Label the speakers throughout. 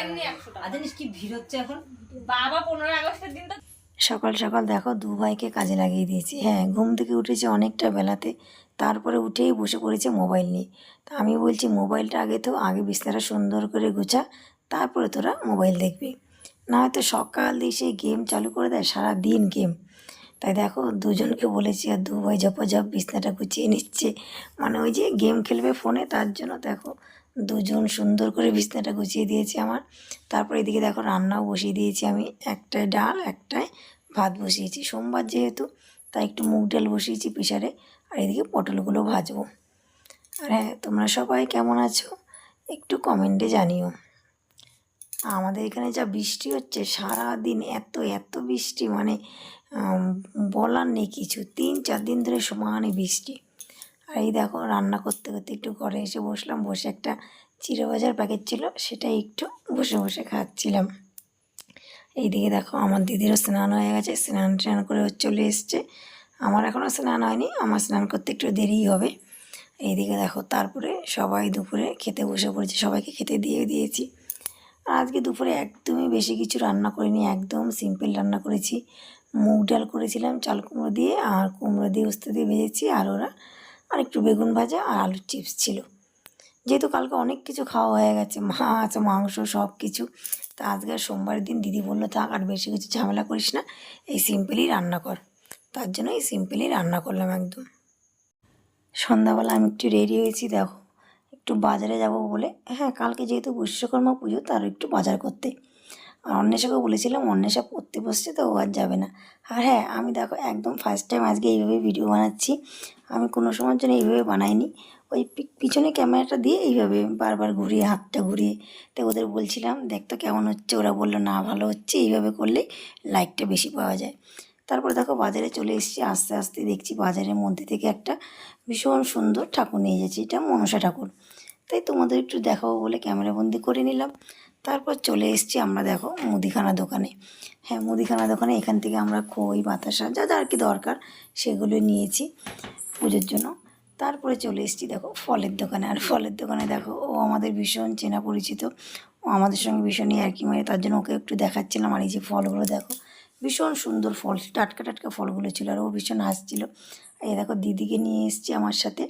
Speaker 1: এমনি একশো টাকা
Speaker 2: জানিস কি ভিড় হচ্ছে এখন?
Speaker 1: বাবা পনেরোই আগস্টের দিন তো
Speaker 3: সকাল সকাল দেখো দু ভাইকে কাজে লাগিয়ে দিয়েছি। হ্যাঁ ঘুম থেকে উঠেছে অনেকটা বেলাতে। তারপরে উঠেই বসে পড়েছে মোবাইল নিয়ে। তা আমি বলছি মোবাইলটা আগে তো আগে বিস্তারা সুন্দর করে গোছা তারপরে তোরা মোবাইল দেখবি। না হয়তো সকাল দিয়ে সেই গেম চালু করে দেয় সারা দিন গেম। তাই দেখো দুজনকে বলেছি আর দু ভাই ঝপাঝপ বিছনাটা গুছিয়ে নিচ্ছে। মানে ওই যে গেম খেলবে ফোনে তার জন্য দেখো দুজন সুন্দর করে বিছনাটা গুছিয়ে দিয়েছে আমার। তারপর এদিকে দেখো রান্নাও বসিয়ে দিয়েছি আমি। একটায় ডাল একটায় ভাত বসিয়েছি। সোমবার যেহেতু, তাই একটু মুগ ডাল বসিয়েছি প্রেশারে আর এদিকে পটলগুলো ভাজবো। আর হ্যাঁ তোমরা সবাই কেমন আছো? একটু কমেন্টে জানিও। আমাদের এখানে যা বৃষ্টি হচ্ছে সারা দিন এত এত বৃষ্টি মানে বলার নেই কিছু। তিন, চার দিন ধরে সমানে বৃষ্টি। আর এই দেখো রান্না করতে করতে একটু ঘরে এসে বসলাম। বসে একটা চিড়ে ভাজার প্যাকেট ছিল সেটা একটু বসে বসে খাচ্ছিলাম। এইদিকে দেখো আমার দিদিরও স্নান হয়ে গেছে, স্নান টান করে চলে এসছে। আমার এখনও স্নান হয়নি, আমার স্নান করতে একটু দেরিই হবে। এইদিকে দেখো তারপরে সবাই দুপুরে খেতে বসে পড়েছে, সবাইকে খেতে দিয়ে দিয়েছি। আর আজকে দুপুরে একদমই বেশি কিছু রান্না করিনি, একদম সিম্পল রান্না করেছি। মুগ ডাল করেছিলাম, চাল কুমড়ো দিয়ে আর কুমড়ো দিয়ে উস্তে দিয়ে ভেজেছি আর ওরা আর একটু বেগুন ভাজা আর আলুর চিপস ছিল। যেহেতু কালকে অনেক কিছু খাওয়া হয়ে গেছে, মাছ, মাংস সব কিছু, তা আজকে আর সোমবারের দিন দিদি বলল, থাক আর বেশি কিছু ঝামেলা করিস না, এই সিম্পলই রান্না কর। তার জন্য এই সিম্পলই রান্না করলাম একদম। সন্ধ্যাবেলা আমি একটু রেডি হয়েছি, দেখো, একটু বাজারে যাব বলে। হ্যাঁ কালকে যেহেতু বিশ্বকর্মা পুজো, তার একটু বাজার করতে। আর অন্বেষাকে বলেছিলাম, অন্বেষা পড়তে বসছে তো ও আর যাবে না। আর হ্যাঁ আমি দেখো একদম ফার্স্ট টাইম আজকে এইভাবে ভিডিও বানাচ্ছি। আমি কোনো সময়ের জন্য এইভাবে বানাইনি। ওই পিছনে ক্যামেরাটা দিয়ে এইভাবে বারবার ঘুরিয়ে, হাতটা ঘুরিয়ে তো ওদের বলছিলাম, দেখ তো কেমন হচ্ছে। ওরা বলল, না, ভালো হচ্ছে। এইভাবে করলেই লাইকটা বেশি পাওয়া যায়। তারপর দেখো বাজারে চলে এসেছি, আস্তে আস্তে দেখছি বাজারের মধ্যে থেকে একটা ভীষণ সুন্দর ঠাকুর নিয়ে যাচ্ছি এটা মনসা ঠাকুর। তাই তোমাদের একটু দেখাবো বলে ক্যামেরাবন্দি করে নিলাম। তারপর চলে এসেছি আমরা দেখো মুদিখানা দোকানে। হ্যাঁ মুদিখানা দোকানে এখান থেকে আমরা খই, বাতাসা, যা যা আর কি দরকার সেগুলো নিয়েছি পুজোর জন্য। তারপরে চলে এসেছি দেখো ফলের দোকানে। আর ফলের দোকানে দেখো ও আমাদের ভীষণ চেনা পরিচিত। ও আমাদের সঙ্গে ভীষণই আর কি মানে তার জন্য ওকে একটু দেখাচ্ছিলাম। আর এই যে ফলগুলো দেখো, ভীষণ সুন্দর ফল, টাটকা টাটকা ফলগুলো ছিল আর ও ভীষণ হাসছিল। এই দেখো দিদিকে নিয়ে এসেছি আমার সাথে।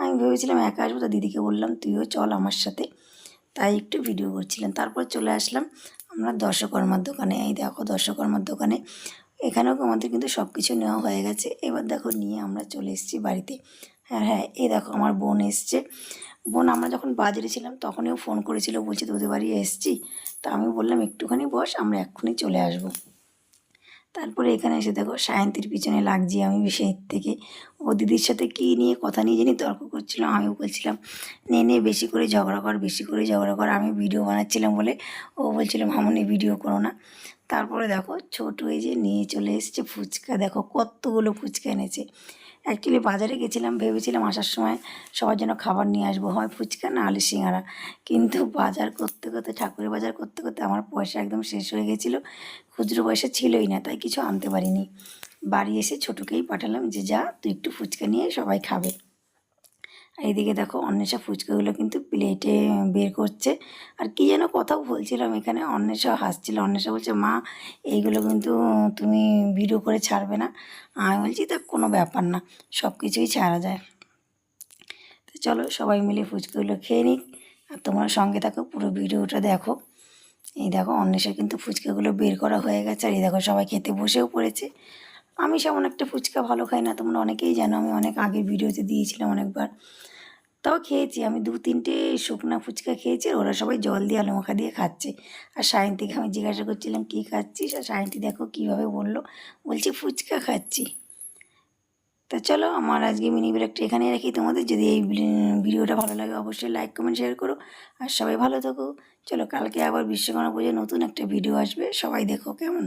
Speaker 3: আমি ভেবেছিলাম একা আসব, তো দিদিকে বললাম, তুইও চল আমার সাথে। তাই একটু ভিডিও করছিলাম। তারপর চলে আসলাম আমরা দর্শকর্মার দোকানে। এই দেখো দর্শকর্মার দোকানে। এখানেও আমাদের কিন্তু সব কিছু নেওয়া হয়ে গেছে। এবার দেখো নিয়ে আমরা চলে এসেছি বাড়িতে। হ্যাঁ হ্যাঁ এই দেখো আমার বোন এসছে। বোন, আমরা যখন বাজারে ছিলাম তখনও ফোন করেছিল, বলছি, তোদের বাড়ি এসছি? তা আমি বললাম, একটুখানি বস, আমরা এক্ষুনি চলে আসব। তারপরে এখানে এসে দেখো, সায়ন্তীর পিছনে লাগছি আমি সেই থেকে। ও দিদির সাথে কী নিয়ে কথা নিয়ে জানি, তর্ক করছিলাম আমিও বলছিলাম, নে নে, বেশি করে ঝগড়া কর, বেশি করে ঝগড়া কর, আমি ভিডিও বানাচ্ছিলাম বলে ও বলছিল, মামনি, ভিডিও করো না। তারপরে দেখো, ছোট এই যে নিয়ে চলে এসেছে ফুচকা, দেখো কতগুলো ফুচকা এনেছে। অ্যাকচুয়ালি বাজারে গেছিলাম, ভেবেছিলাম আসার সময় সবার জন্য খাবার নিয়ে আসব। হয় ফুচকা না আলু সিঙ্গারা। কিন্তু বাজার করতে করতে, ঠাকুরের বাজার করতে করতে আমার পয়সা একদম শেষ হয়ে গেছিল। খুচরো পয়সা ছিলই না, তাই কিছু আনতে পারিনি। বাড়ি এসে ছোটোকেই পাঠালাম যে, যা, তুই একটু ফুচকা নিয়ে সবাই খাবে। এইদিকে দেখো অন্বেষা ফুচকাগুলো কিন্তু প্লেটে বের করছে। আর কি যেন কথাও বলছিলাম এখানে, অন্বেষা হাসছিল। অন্বেষা বলছে, মা, এইগুলো কিন্তু তুমি ভিডিও করে ছাড়বে না। আমি বলছি তা কোনো ব্যাপার না সব কিছুই ছাড়া যায়। তো চলো সবাই মিলে ফুচকাগুলো খেয়ে নিক। আর তোমরা সঙ্গে থাকো, পুরো ভিডিওটা দেখো। এই দেখো অন্বেষা কিন্তু ফুচকাগুলো বের করা হয়ে গেছে। আর এই দেখো সবাই খেতে বসেও পড়েছে। আমি সেমন একটা ফুচকা ভালো খাই না, তোমরা অনেকেই জানো, আমি অনেক আগের ভিডিওতে দিয়েছিলাম অনেকবার। তাও খেয়েছি, আমি দু তিনটে শুকনো ফুচকা খেয়েছি, আর ওরা সবাই জল দিয়ে আলু মাখা দিয়ে খাচ্ছে। আর সায়ন্তীকে আমি জিজ্ঞাসা করছিলাম, কী খাচ্ছিস? আর সায়ন্তী দেখো কীভাবে বলল, বলছি, ফুচকা খাচ্ছি। তা চলো, আমার আজকে মিনি ব্রেকটা এখানে রাখি। তোমাদের যদি এই ভিডিওটা ভালো লাগে, অবশ্যই লাইক, কমেন্ট, শেয়ার করো। আর সবাই ভালো থাকো। চলো, কালকে আবার বিশ্বকর্মা পুজোর নতুন একটা ভিডিও আসবে। সবাই দেখো কেমন।